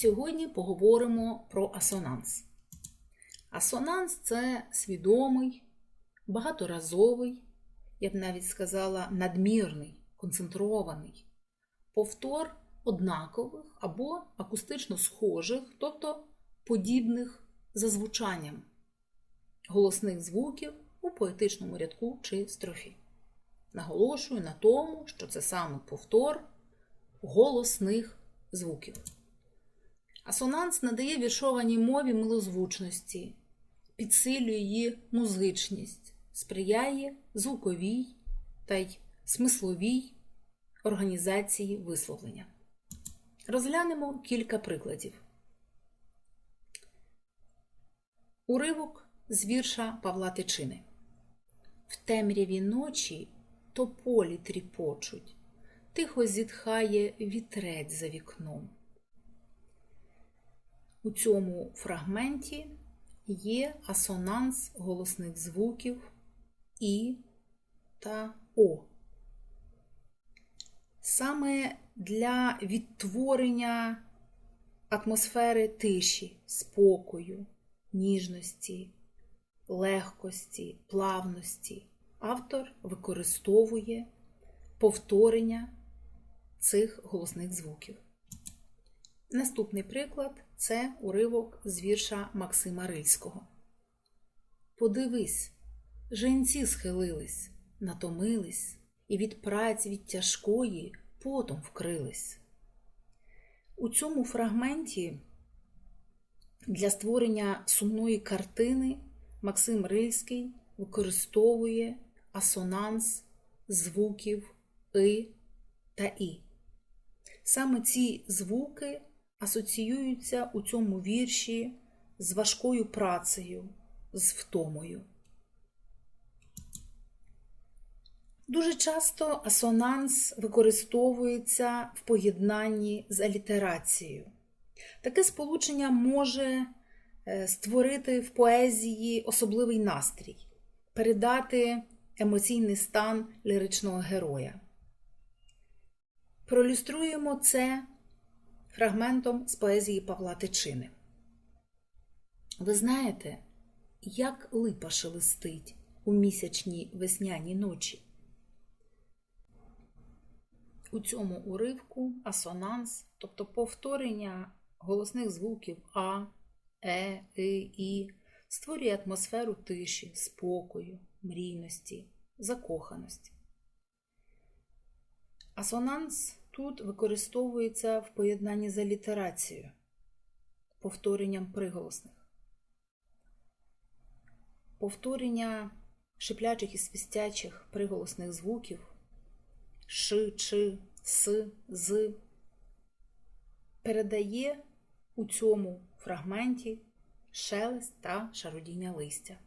Сьогодні поговоримо про асонанс. Асонанс це свідомий, багаторазовий, я б навіть сказала, надмірний, концентрований повтор однакових або акустично схожих, тобто подібних за звучанням голосних звуків у поетичному рядку чи строфі. Наголошую на тому, що це саме повтор голосних звуків. Асонанс надає віршованій мові милозвучності, підсилює її музичність, сприяє звуковій та й смисловій організації висловлення. Розглянемо кілька прикладів. Уривок з вірша Павла Тичини. В темряві ночі тополі тріпочуть, тихо зітхає вітрець за вікном. У цьому фрагменті є асонанс голосних звуків І та О. Саме для відтворення атмосфери тиші, спокою, ніжності, легкості, плавності автор використовує повторення цих голосних звуків. Наступний приклад це уривок з вірша Максима Рильського. Подивись, женці схилились, натомились і від праць від тяжкої потом вкрились. У цьому фрагменті для створення сумної картини Максим Рильський використовує асонанс звуків И та І. Саме ці звуки асоціюються у цьому вірші з важкою працею, з втомою. Дуже часто асонанс використовується в поєднанні з алітерацією. Таке сполучення може створити в поезії особливий настрій, передати емоційний стан ліричного героя. Проілюструємо це фрагментом з поезії Павла Тичини. Ви знаєте, як липа шелестить у місячній весняні ночі? У цьому уривку асонанс, тобто повторення голосних звуків А, Е, И, І, створює атмосферу тиші, спокою, мрійності, закоханості. Асонанс тут використовується в поєднанні з алітерацією, повторенням приголосних. Повторення шиплячих і свистячих приголосних звуків ш, чи, с, з передає у цьому фрагменті шелест та шародіння листя.